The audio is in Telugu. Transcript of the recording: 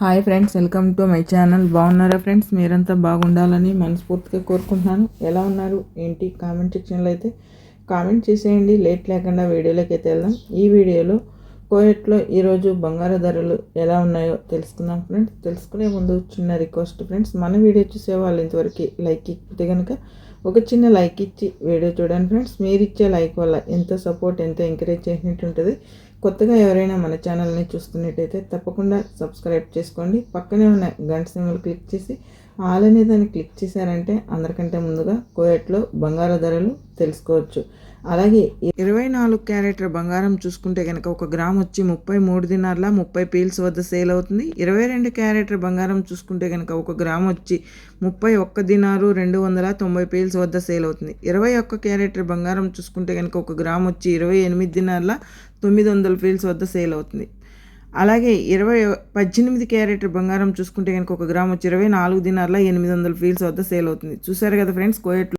Hi friends welcome to my channel. బాగున్నారా ఫ్రెండ్స్? మీరంతా బాగుండాలని మనస్ఫూర్తిగా కోరుకుంటున్నాను. ఎలా ఉన్నారు? ఏంటి? కామెంట్ సెక్షన్లో అయితే కామెంట్ చేసేయండి. లేట్ లేకుండా వీడియోలోకి అయితే వెళ్దాం. ఈ వీడియోలో కోయట్లో ఈరోజు బంగారు ధరలు ఎలా ఉన్నాయో తెలుసుకుందాం ఫ్రెండ్స్. తెలుసుకునే ముందు చిన్న రిక్వెస్ట్ ఫ్రెండ్స్. మన వీడియో చూసే వాళ్ళు ఇంతవరకు లైక్ ఇచ్చితే కనుక ఒక చిన్న లైక్ ఇచ్చి వీడియో చూడండి ఫ్రెండ్స్. మీరు ఇచ్చే లైక్ వల్ల ఎంత సపోర్ట్ ఎంత ఎంకరేజ్ చేసినట్టు ఉంటుంది కొత్తగా ఎవరైనా మన ఛానల్ని చూస్తున్నట్టయితే తప్పకుండా సబ్స్క్రైబ్ చేసుకోండి. పక్కనే ఉన్న గంట సింబల్ క్లిక్ చేసి ఆల్ అనే దాన్ని క్లిక్ చేశారంటే అందరికంటే ముందుగా కోయట్లో బంగారు ధరలు తెలుసుకోవచ్చు. అలాగే ఇరవై నాలుగు క్యారెట్ల బంగారం చూసుకుంటే కనుక ఒక గ్రామ్ వచ్చి ముప్పై మూడు దినార్ల ముప్పై పీల్స్ వద్ద సేల్ అవుతుంది. ఇరవై రెండు క్యారెట్ల బంగారం చూసుకుంటే కనుక ఒక గ్రామ్ వచ్చి ముప్పై ఒక్క దినారు రెండు వందల తొంభై పీల్స్ వద్ద సేల్ అవుతుంది. ఇరవై ఒక్క క్యారెట్ల బంగారం చూసుకుంటే కనుక ఒక గ్రామ్ వచ్చి ఇరవై ఎనిమిది దినార్ల తొమ్మిది వందల ఫీల్స్ వద్ద సేల్ అవుతుంది. అలాగే ఇరవై పద్దెనిమిది క్యారెట్ బంగారం చూసుకుంటే కనుక ఒక గ్రామ్ వచ్చి ఇరవై నాలుగు దినార్ల ఎనిమిది వందల ఫీల్స్ వద్ద సేల్ అవుతుంది. చూసారు కదా ఫ్రెండ్స్ కోయట్లో